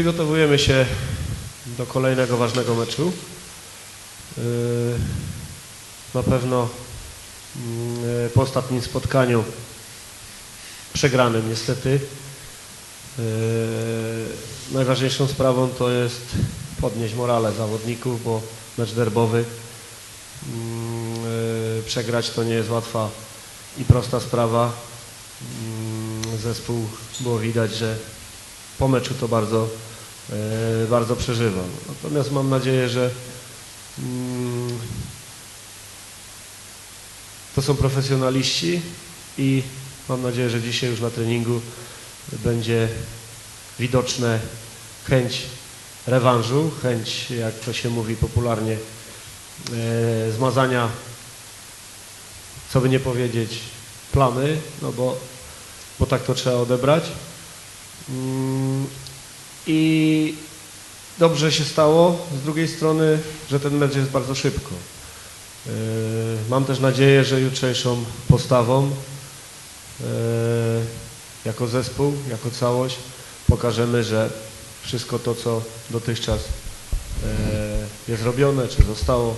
Przygotowujemy się do kolejnego ważnego meczu. Yy, Na pewno yy, po ostatnim spotkaniu przegranym niestety yy, najważniejszą sprawą to jest podnieść morale zawodników, bo mecz derbowy yy, przegrać to nie jest łatwa i prosta sprawa. Yy, Zespół było widać, że po meczu to bardzo, bardzo przeżywam. Natomiast mam nadzieję, że mm, to są profesjonaliści i mam nadzieję, że dzisiaj już na treningu będzie widoczne chęć rewanżu, chęć, jak to się mówi popularnie, e, zmazania, co by nie powiedzieć, plamy, no bo, bo tak to trzeba odebrać. I dobrze się stało z drugiej strony, że ten mecz jest bardzo szybko. Yy, Mam też nadzieję, że jutrzejszą postawą yy, jako zespół, jako całość pokażemy, że wszystko to, co dotychczas yy, jest robione, czy zostało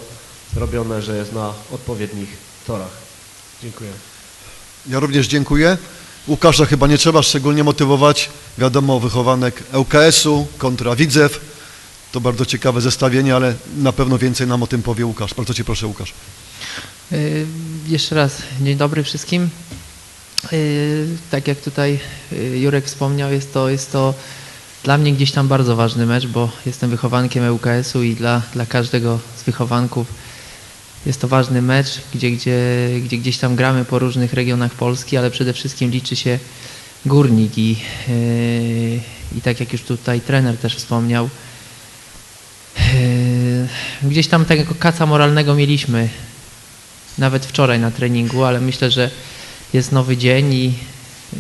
robione, że jest na odpowiednich torach. Dziękuję. Ja również dziękuję. Łukasza chyba nie trzeba szczególnie motywować. Wiadomo, wychowanek ŁKS-u kontra Widzew. To bardzo ciekawe zestawienie, ale na pewno więcej nam o tym powie Łukasz. Bardzo Cię proszę, Łukasz. Y, Jeszcze raz dzień dobry wszystkim. Y, Tak jak tutaj y, Jurek wspomniał, jest to, jest to dla mnie gdzieś tam bardzo ważny mecz, bo jestem wychowankiem ŁKS-u i dla, dla każdego z wychowanków jest to ważny mecz, gdzie, gdzie, gdzie gdzieś tam gramy po różnych regionach Polski, ale przede wszystkim liczy się górnik i, yy, i tak jak już tutaj trener też wspomniał, yy, gdzieś tam tego kaca moralnego mieliśmy nawet wczoraj na treningu, ale myślę, że jest nowy dzień i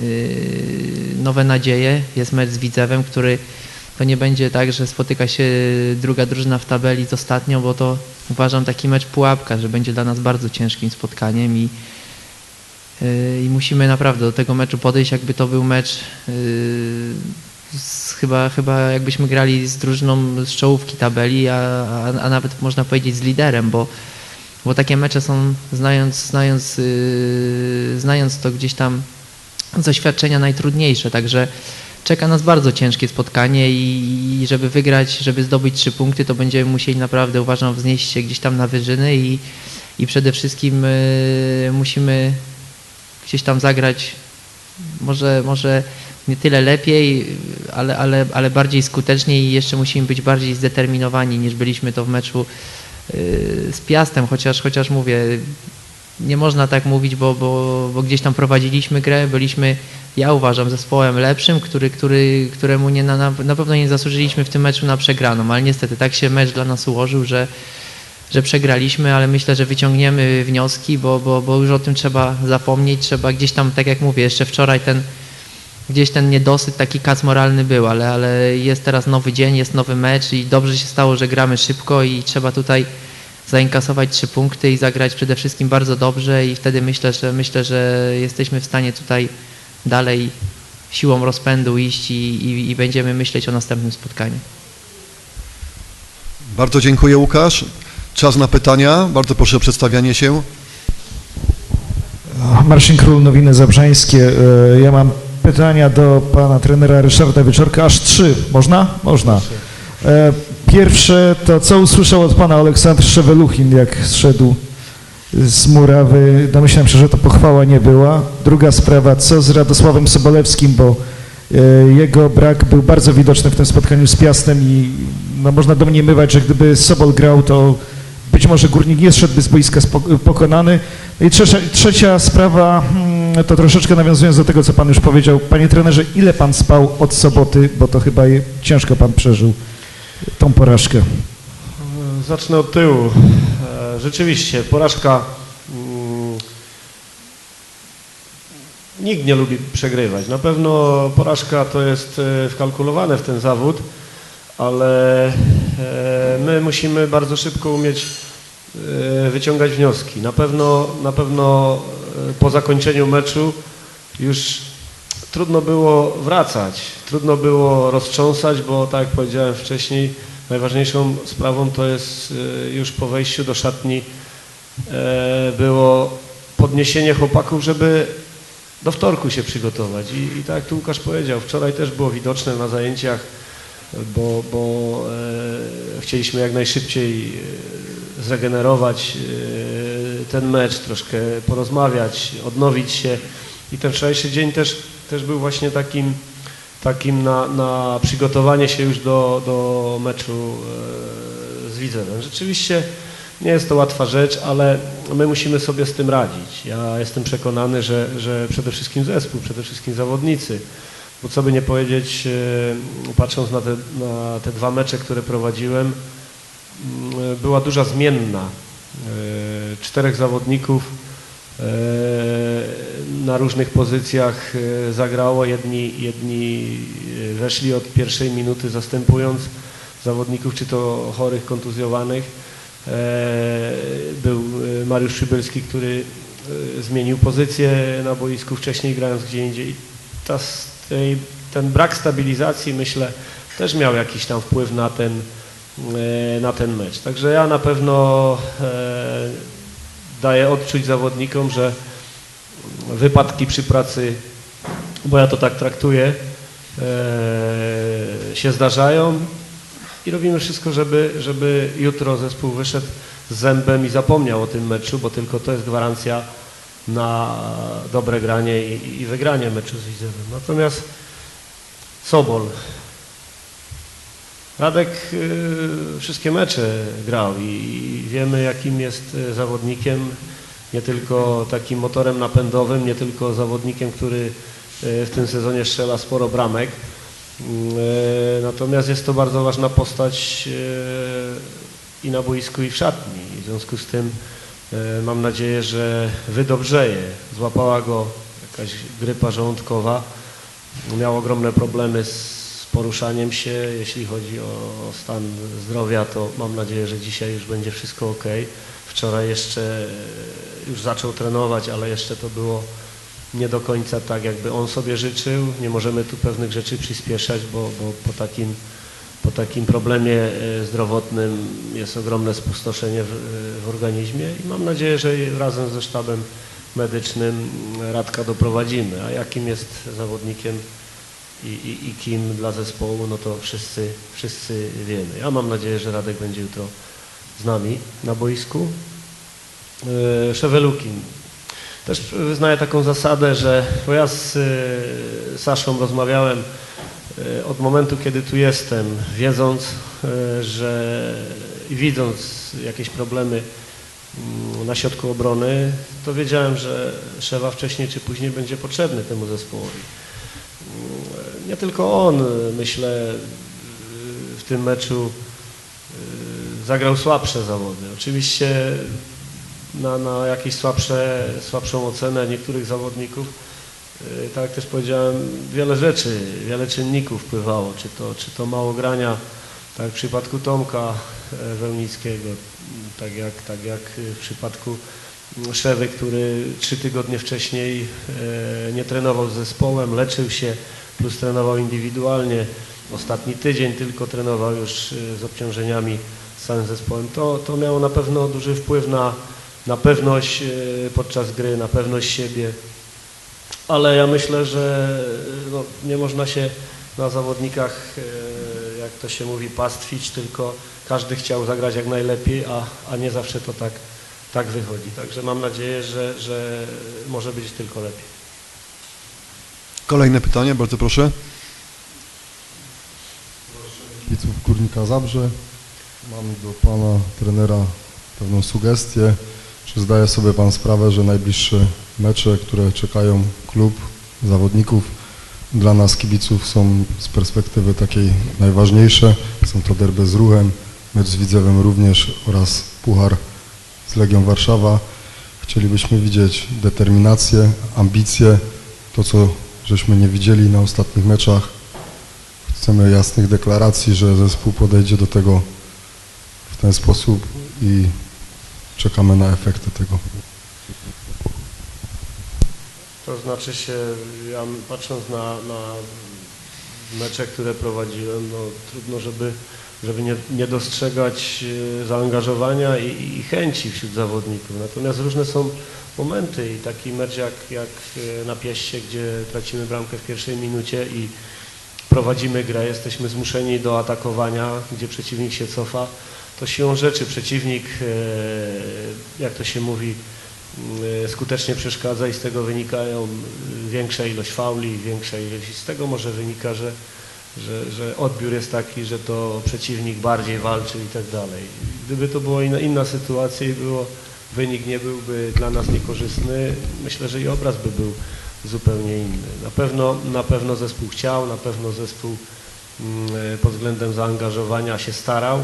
yy, nowe nadzieje. Jest mecz z Widzewem, który to nie będzie tak, że spotyka się druga drużyna w tabeli z ostatnią, bo to uważam taki mecz pułapka, że będzie dla nas bardzo ciężkim spotkaniem i, i musimy naprawdę do tego meczu podejść, jakby to był mecz yy, z, chyba, chyba jakbyśmy grali z drużyną z czołówki tabeli, a, a, a nawet można powiedzieć z liderem, bo bo takie mecze są, znając, znając, yy, znając to gdzieś tam z doświadczenia najtrudniejsze, także czeka nas bardzo ciężkie spotkanie i, i żeby wygrać, żeby zdobyć trzy punkty, to będziemy musieli naprawdę, uważam, wznieść się gdzieś tam na wyżyny i, i przede wszystkim yy, musimy gdzieś tam zagrać może, może nie tyle lepiej, ale, ale, ale bardziej skutecznie i jeszcze musimy być bardziej zdeterminowani niż byliśmy to w meczu z Piastem, chociaż, chociaż mówię, nie można tak mówić, bo, bo, bo gdzieś tam prowadziliśmy grę, byliśmy, ja uważam, zespołem lepszym, który, który, któremu nie, na, na pewno nie zasłużyliśmy w tym meczu na przegraną, ale niestety tak się mecz dla nas ułożył, że, że przegraliśmy, ale myślę, że wyciągniemy wnioski, bo, bo, bo już o tym trzeba zapomnieć, trzeba gdzieś tam, tak jak mówię, jeszcze wczoraj ten gdzieś ten niedosyt, taki kac moralny był, ale, ale jest teraz nowy dzień, jest nowy mecz i dobrze się stało, że gramy szybko i trzeba tutaj zainkasować trzy punkty i zagrać przede wszystkim bardzo dobrze i wtedy myślę, że myślę, że jesteśmy w stanie tutaj dalej siłą rozpędu iść i, i, i będziemy myśleć o następnym spotkaniu. Bardzo dziękuję, Łukasz. Czas na pytania. Bardzo proszę o przedstawianie się. Marcin Król, Nowiny Zabrzańskie. E, Ja mam pytania do pana trenera Ryszarda Wieczorka, aż trzy. Można? Można. E, Pierwsze to, co usłyszał od pana Aleksandr Szeweluchin, jak zszedł z murawy. Domyślam się, że to pochwała nie była. Druga sprawa, co z Radosławem Sobolewskim, bo e, jego brak był bardzo widoczny w tym spotkaniu z Piastem i no, można domniemywać, że gdyby Sobol grał, to być może Górnik nie zszedłby z boiska pokonany. No I trzecia, trzecia sprawa, mm, to troszeczkę nawiązując do tego, co Pan już powiedział. Panie trenerze, ile Pan spał od soboty, bo to chyba ciężko Pan przeżył tą porażkę. Zacznę od tyłu. E, Rzeczywiście, porażka. mm, Nikt nie lubi przegrywać. Na pewno porażka to jest e, wkalkulowane w ten zawód, ale e, my musimy bardzo szybko umieć e, wyciągać wnioski. Na pewno, na pewno e, po zakończeniu meczu już trudno było wracać, trudno było roztrząsać, bo tak jak powiedziałem wcześniej, najważniejszą sprawą to jest e, już po wejściu do szatni e, było podniesienie chłopaków, żeby do wtorku się przygotować. I, i tak jak tu Łukasz powiedział, wczoraj też było widoczne na zajęciach, bo, bo e, chcieliśmy jak najszybciej e, zregenerować e, ten mecz, troszkę porozmawiać, odnowić się. I ten wczorajszy dzień też, też był właśnie takim, takim na, na przygotowanie się już do, do meczu z Widzewem. Rzeczywiście nie jest to łatwa rzecz, ale my musimy sobie z tym radzić. Ja jestem przekonany, że, że przede wszystkim zespół, przede wszystkim zawodnicy, bo co by nie powiedzieć, e, patrząc na te, na te dwa mecze, które prowadziłem, mm, była duża zmienna. E, Czterech zawodników e, na różnych pozycjach zagrało. Jedni, jedni weszli od pierwszej minuty zastępując zawodników, czy to chorych, kontuzjowanych. Był Mariusz Przybylski, który zmienił pozycję na boisku wcześniej grając gdzie indziej. Ta, s- tej, ten brak stabilizacji myślę też miał jakiś tam wpływ na ten, e, na ten mecz. Także ja na pewno e, daję odczuć zawodnikom, że wypadki przy pracy, bo ja to tak traktuję, e, się zdarzają i robimy wszystko, żeby, żeby jutro zespół wyszedł z zębem i zapomniał o tym meczu, bo tylko to jest gwarancja na dobre granie i, i wygranie meczu z Widzewem. Natomiast Sobol. Radek y, wszystkie mecze grał i, i wiemy jakim jest y, zawodnikiem, nie tylko takim motorem napędowym, nie tylko zawodnikiem, który y, w tym sezonie strzela sporo bramek. E, Natomiast jest to bardzo ważna postać i na boisku, i w szatni. W związku z tym mam nadzieję, że wydobrzeje. Złapała go jakaś grypa żołądkowa. Miał ogromne problemy z poruszaniem się. Jeśli chodzi o stan zdrowia, to mam nadzieję, że dzisiaj już będzie wszystko ok. Wczoraj jeszcze e, już zaczął trenować, ale jeszcze to było nie do końca tak, jakby on sobie życzył. Nie możemy tu pewnych rzeczy przyspieszać, bo, bo po, takim, po takim problemie e, zdrowotnym jest ogromne spustoszenie w, w organizmie i mam nadzieję, że razem ze sztabem medycznym Radka doprowadzimy. A jakim jest zawodnikiem i, i, i kim dla zespołu, no to wszyscy, wszyscy wiemy. Ja mam nadzieję, że Radek będzie jutro z nami na boisku. E, Szewelukin. Też wyznaję taką zasadę, że bo ja z Saszą rozmawiałem od momentu, kiedy tu jestem, wiedząc, y, że i widząc jakieś problemy mm, na środku obrony, to wiedziałem, że Szewa wcześniej czy później będzie potrzebny temu zespołowi. Mm, Nie tylko on, myślę, y, w tym meczu zagrał słabsze zawody. Oczywiście na, na jakieś słabsze, słabszą ocenę niektórych zawodników. Yy, Tak jak też powiedziałem, wiele rzeczy, wiele czynników wpływało, czy to, czy to mało grania, tak w przypadku Tomka e, Wełnickiego, tak jak, tak jak w przypadku Szewy, który trzy tygodnie wcześniej e, nie trenował z zespołem, leczył się, plus trenował indywidualnie. Ostatni tydzień tylko trenował już e, z obciążeniami z całym zespołem. To, to miało na pewno duży wpływ na, na pewność e, podczas gry, na pewność siebie. Ale ja myślę, że no, nie można się na zawodnikach, e, jak to się mówi, pastwić, tylko każdy chciał zagrać jak najlepiej, a, a nie zawsze to tak, tak wychodzi. Także mam nadzieję, że, że może być tylko lepiej. Kolejne pytanie, bardzo proszę. kibiców Górnika Zabrze. Mam do pana trenera pewną sugestię. Czy zdaje sobie pan sprawę, że najbliższe mecze, które czekają klub, zawodników, dla nas kibiców są z perspektywy takiej najważniejsze. Są to derby z Ruchem, mecz z Widzewem również oraz Puchar z Legią Warszawa. Chcielibyśmy widzieć determinację, ambicje, to co żeśmy nie widzieli na ostatnich meczach. Chcemy jasnych deklaracji, że zespół podejdzie do tego w ten sposób i czekamy na efekty tego. To znaczy się, ja patrząc na, na mecze, które prowadziłem, no trudno, żeby, żeby nie, nie dostrzegać e, zaangażowania i, i chęci wśród zawodników. Natomiast różne są momenty i taki mecz jak, jak e, na Pieście, gdzie tracimy bramkę w pierwszej minucie i prowadzimy grę, jesteśmy zmuszeni do atakowania, gdzie przeciwnik się cofa, to siłą rzeczy przeciwnik, e, jak to się mówi, skutecznie przeszkadza i z tego wynikają e, większa ilość fauli, większa ilość i z tego może wynika, że, że, że odbiór jest taki, że to przeciwnik bardziej walczy i tak dalej. Gdyby to była inna, inna sytuacja i było, wynik nie byłby dla nas niekorzystny, myślę, że i obraz by był zupełnie inny. Na pewno, na pewno zespół chciał, na pewno zespół mm, pod względem zaangażowania się starał.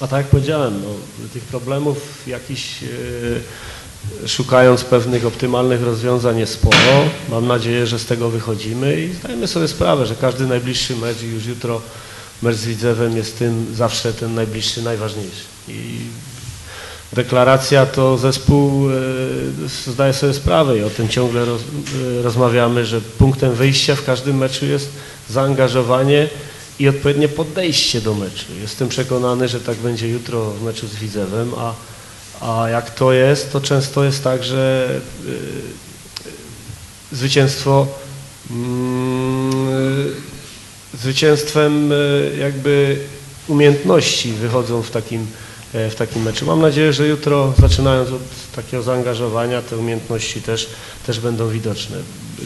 A tak jak powiedziałem, no, tych problemów jakiś e, szukając pewnych optymalnych rozwiązań jest sporo. Mam nadzieję, że z tego wychodzimy i zdajemy sobie sprawę, że każdy najbliższy mecz już jutro mecz z Widzewem jest tym zawsze ten najbliższy, najważniejszy. I deklaracja to zespół e, zdaje sobie sprawę i o tym ciągle roz, e, rozmawiamy, że punktem wyjścia w każdym meczu jest zaangażowanie i odpowiednie podejście do meczu. Jestem przekonany, że tak będzie jutro w meczu z Widzewem, a, a jak to jest, to często jest tak, że y, zwycięstwo mm, zwycięstwem y, jakby umiejętności wychodzą w takim, e, w takim meczu. Mam nadzieję, że jutro zaczynając od takiego zaangażowania te umiejętności też, też będą widoczne.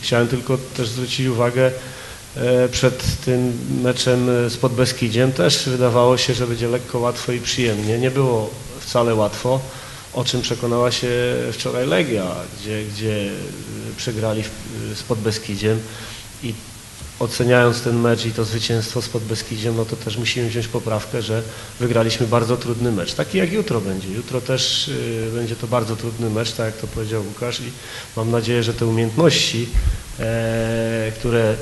Chciałem tylko też zwrócić uwagę, E, przed tym meczem e, z Podbeskidziem też wydawało się, że będzie lekko, łatwo i przyjemnie. Nie było wcale łatwo, o czym przekonała się wczoraj Legia, gdzie, gdzie e, przegrali w- z Podbeskidziem i oceniając ten mecz i to zwycięstwo z Podbeskidziem, no to też musimy wziąć poprawkę, że wygraliśmy bardzo trudny mecz. Taki jak jutro będzie. Jutro też y, będzie to bardzo trudny mecz, tak jak to powiedział Łukasz i mam nadzieję, że te umiejętności, e, które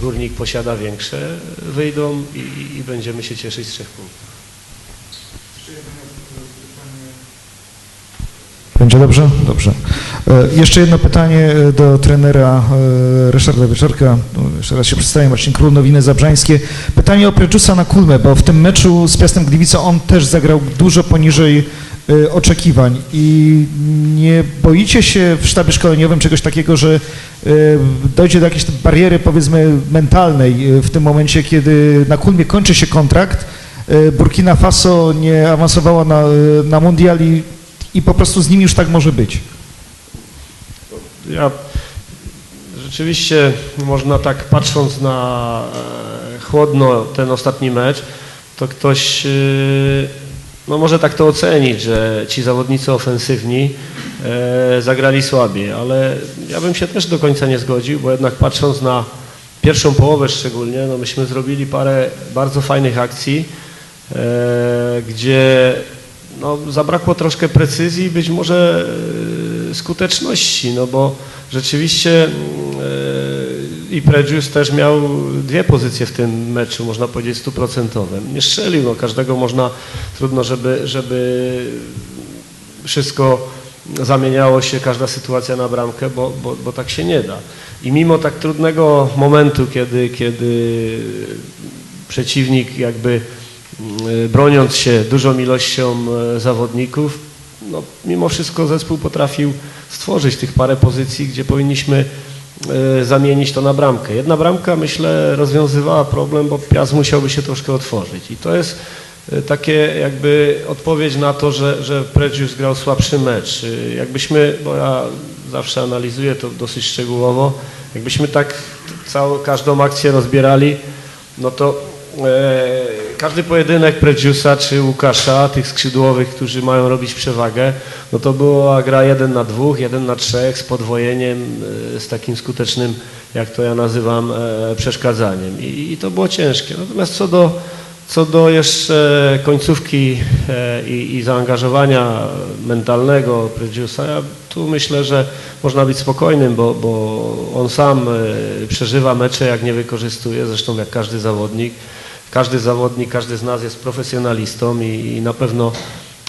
Górnik posiada większe, wyjdą i, i będziemy się cieszyć z trzech punktów. Będzie dobrze? Dobrze. E, Jeszcze jedno pytanie e, do trenera e, Ryszarda Wieczorka. No, Jeszcze raz się przedstawię, Marcin Król, Nowiny Zabrzańskie. Pytanie o Prejusa na Kulmę, bo w tym meczu z Piastem Gliwice on też zagrał dużo poniżej oczekiwań i nie boicie się w sztabie szkoleniowym czegoś takiego, że dojdzie do jakiejś bariery powiedzmy mentalnej w tym momencie, kiedy na Kulmie kończy się kontrakt, Burkina Faso nie awansowała na, na mundial i i po prostu z nimi już tak może być. Ja rzeczywiście można tak patrząc na e, chłodno ten ostatni mecz, to ktoś e, no może tak to ocenić, że ci zawodnicy ofensywni e, zagrali słabiej, ale ja bym się też do końca nie zgodził, bo jednak patrząc na pierwszą połowę szczególnie, no myśmy zrobili parę bardzo fajnych akcji, gdzie no, zabrakło troszkę precyzji, być może e, skuteczności, no bo rzeczywiście mm, e, i Prejuice też miał dwie pozycje w tym meczu, można powiedzieć stuprocentowe. Nie strzelił, no każdego można, trudno, żeby, żeby wszystko zamieniało się, każda sytuacja na bramkę, bo, bo, bo tak się nie da. I mimo tak trudnego momentu, kiedy, kiedy przeciwnik jakby broniąc się dużą ilością e, zawodników, no, mimo wszystko zespół potrafił stworzyć tych parę pozycji, gdzie powinniśmy e, zamienić to na bramkę. Jedna bramka, myślę, rozwiązywała problem, bo Piast musiałby się troszkę otworzyć. I to jest takie jakby odpowiedź na to, że, że Prejuice grał słabszy mecz. Jakbyśmy, bo ja zawsze analizuję to dosyć szczegółowo, jakbyśmy tak całą, każdą akcję rozbierali, no to e, każdy pojedynek Prejusa czy Łukasza, tych skrzydłowych, którzy mają robić przewagę, no to była gra jeden na dwóch, jeden na trzech z podwojeniem, e, z takim skutecznym, jak to ja nazywam, e, przeszkadzaniem. I, i to było ciężkie. Natomiast co do, co do jeszcze końcówki e, i, i zaangażowania mentalnego Prejusa, ja tu myślę, że można być spokojnym, bo, bo on sam przeżywa mecze, jak nie wykorzystuje, zresztą jak każdy zawodnik. Każdy zawodnik, każdy z nas jest profesjonalistą i, i na pewno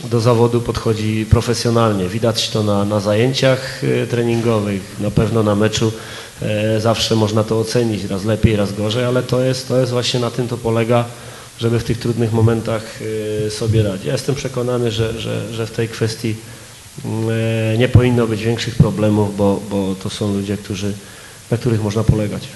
do zawodu podchodzi profesjonalnie. Widać to na, na zajęciach e, treningowych, na pewno na meczu. E, Zawsze można to ocenić, raz lepiej, raz gorzej, ale to jest, to jest właśnie na tym to polega, żeby w tych trudnych momentach e, sobie radzić. Ja jestem przekonany, że, że, że w tej kwestii mm, e, nie powinno być większych problemów, bo, bo to są ludzie, którzy, na których można polegać.